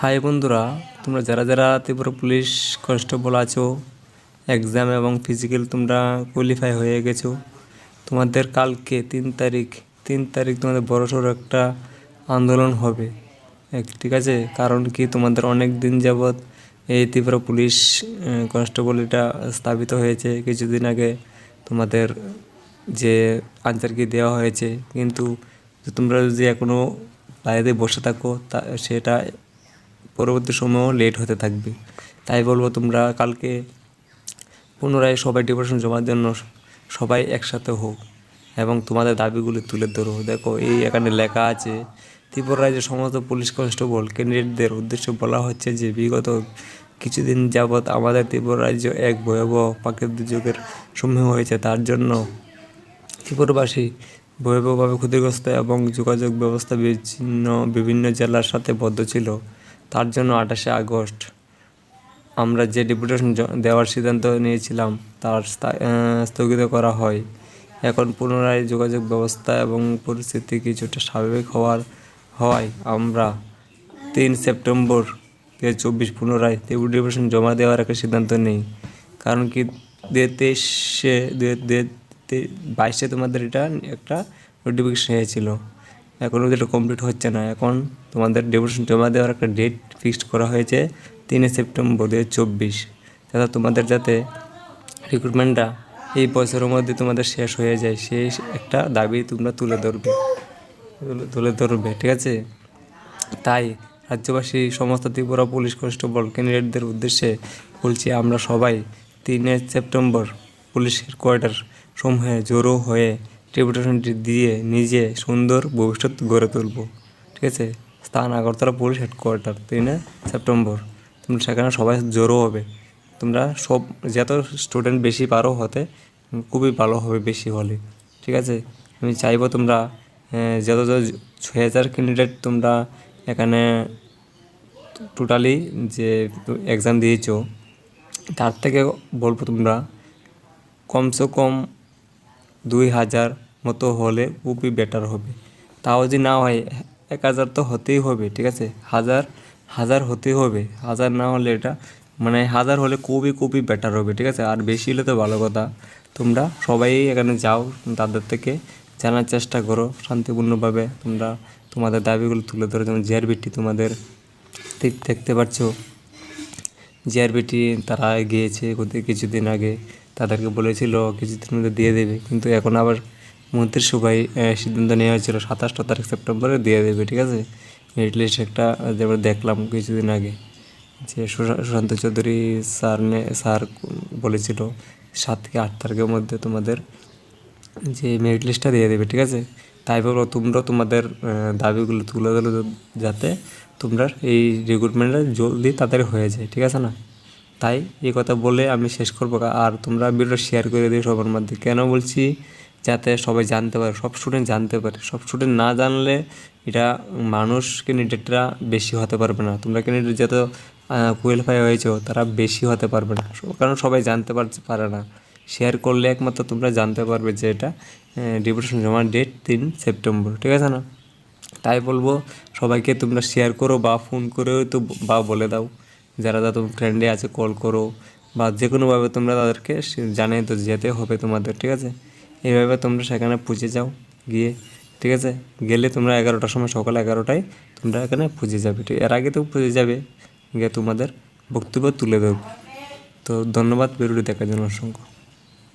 High বন্ধুরা, তোমরা যারা যারা ত্রিপুরা পুলিশ কনস্টেবল আছো এক্সাম এবং ফিজিক্যাল তোমরা কোয়ালিফাই হয়ে গেছো, তোমাদের কালকে তিন তারিখ তিন তারিখ তোমাদের বড়সড় একটা আন্দোলন হবে। ঠিক আছে? কারণ কি তোমাদের অনেক দিন যাবৎ এই ত্রিপুরা পুলিশ কনস্টেবল এটা স্থাপিত হয়েছে। কিছুদিন আগে তোমাদের যে আনসার কি দেওয়া হয়েছে, কিন্তু তোমরা যদি এখনও বাইরে বসে থাকো, তা সেটা পরবর্তী সময়ও লেট হতে থাকবে। তাই বলব তোমরা কালকে পুনরায় সবাই ডিপ্রেশন জমার জন্য সবাই একসাথে হোক এবং তোমাদের দাবিগুলি তুলে ধরো। দেখো, এই এখানে লেখা আছে, ত্রিপুরা রাজ্যের সমস্ত পুলিশ কনস্টেবল ক্যান্ডিডেটদের উদ্দেশ্যে বলা হচ্ছে যে, বিগত কিছুদিন যাবৎ আমাদের ত্রিপুরা রাজ্য এক ভয়াবহ প্রাকৃতিক দুর্যোগের সম্মুখীন হয়েছে। তার জন্য ত্রিপুরাবাসী ভয়াবহভাবে ক্ষতিগ্রস্ত এবং যোগাযোগ ব্যবস্থা বিচ্ছিন্ন বিভিন্ন জেলার সাথে বদ্ধ ছিল। তার জন্য আঠাশে আগস্ট আমরা যে ডেপুটেশন দেওয়ার সিদ্ধান্ত নিয়েছিলাম, তার স্থগিত করা হয়। এখন পুনরায় যোগাযোগ ব্যবস্থা এবং পরিস্থিতি কিছুটা স্বাভাবিক হওয়ার হওয়ায় আমরা তিন সেপ্টেম্বর দু চব্বিশ পুনরায় ডেপুটেশন জমা দেওয়ার একটা সিদ্ধান্ত নেই। কারণ কি দু তেইশে দু বাইশে তোমাদের এটা একটা নোটিফিকেশন হয়েছিল এখন এটা কমপ্লিট হচ্ছে না। এখন তোমাদের ডেপুটেশন জমা দেওয়ার একটা ডেট ফিক্সড করা হয়েছে, তিনে সেপ্টেম্বর দু হাজার চব্বিশ তোমাদের যাতে রিক্রুটমেন্টটা এই বছরের মধ্যে তোমাদের শেষ হয়ে যায়, সেই একটা দাবি তোমরা তুলে ধরবে। তুলে- ধরবে, ঠিক আছে? তাই রাজ্যবাসী, সমস্ত ত্রিপুরা পুলিশ কনস্টেবল ক্যান্ডিডেটদের উদ্দেশ্যে বলছি আমরা সবাই তিনে সেপ্টেম্বর পুলিশ হেডকোয়ার্টার সমূহে জড়ো হয়ে ডেপুটেশনটি দিয়ে নিজে সুন্দর ভবিষ্যৎ গড়ে তুলব। ঠিক আছে? স্থান আগরতলা পুলিশ হেডকোয়ার্টার তিনে সেপ্টেম্বর তোমরা সেখানে সবাই জোরও হবে। তোমরা সব, যত স্টুডেন্ট বেশি পারো হতে, খুবই ভালো হবে বেশি হলে। ঠিক আছে? আমি চাইব তোমরা যত যত ছয় হাজার ক্যান্ডিডেট তোমরা এখানে টোটালি যে এক্সাম দিয়েছ, তার থেকে বলব তোমরা, কমসে কম দুই হাজার মতো হলে খুবই বেটার হবে। তাও যদি না হয়, এক হাজার তো হতেই হবে, ঠিক আছে? হাজার হাজার হতেই হবে। হাজার না হলে এটা মানে হাজার হলে খুবই খুবই বেটার হবে, ঠিক আছে? আর বেশি হলে তো ভালো কথা। তোমরা সবাই এখানে যাও, তাদের থেকে জানার চেষ্টা করো, শান্তিপূর্ণভাবে তোমরা তোমাদের দাবিগুলো তুলে ধরো। যেমন জিআরবিটি তোমাদের দেখতে পাচ্ছ জিআরবিটি তারা গিয়েছে কোথায় কিছুদিন আগে, তাদেরকে বলেছিল, কিছুদিনের মধ্যে দিয়ে দেবে। কিন্তু এখন আবার মন্ত্রিসভায় আহ, সিদ্ধান্ত নেওয়া হয়েছিল সাতাশটা তারিখ সেপ্টেম্বরে দিয়ে দেবে ঠিক আছে? মেরিট লিস্ট একটা যেমন দেখলাম কিছুদিন আগে যে সুশা- সুশান্ত চৌধুরী স্যার নে স্যার বলেছিল সাত থেকে আট তারিখের মধ্যে তোমাদের যে মেরিট লিস্টটা দিয়ে দেবে ঠিক আছে? তাই বলব তোমরা তোমাদের দাবিগুলো তুলে ধরো যাতে তোমরা এই রিক্রুটমেন্টটা জলদি তাড়াতাড়ি হয়ে যায় ঠিক আছে না? তাই এই কথা বলে আমি শেষ করব। আর তোমরা ভিডিওটা শেয়ার করে দিও সবার মধ্যে। কেন বলছি? যাতে সবাই জানতে পারে, সব স্টুডেন্ট জানতে পারে। সব স্টুডেন্ট না জানলে এটা মানুষ ক্যান্ডিডেটরা বেশি হতে পারবে না। তোমরা ক্যান্ডিডেট যত কোয়ালিফাই হয়েছো, তারা বেশি হতে পারবে না। কারণ সবাই জানতে পারে না। শেয়ার করলে একমাত্র তোমরা জানতে পারবে যে এটা ডিপুটেশন জমার ডেট তিন সেপ্টেম্বর, ঠিক আছে না? তাই বলব, সবাইকে তোমরা শেয়ার করো বা ফোন করেও তো বা বলে দাও। যারা যারা তোমার ফ্রেন্ডে আছে কল করো। বা যে কোনোভাবে তোমরা তাদেরকে জানিয়ে তো যেতে হবে তোমাদের, ঠিক আছে? এইভাবে তোমরা সেখানে পুজে যাও, গিয়ে, ঠিক আছে? গেলে তোমরা এগারোটার সময়, সকাল এগারোটায় তোমরা এখানে পুজে যাবে, ঠিক? এর আগে তো পুজে যাবে, গিয়ে তোমাদের বক্তব্য তুলে দেবো তো ধন্যবাদ, ভিডিওটি দেখার জন্য অসংখ্য।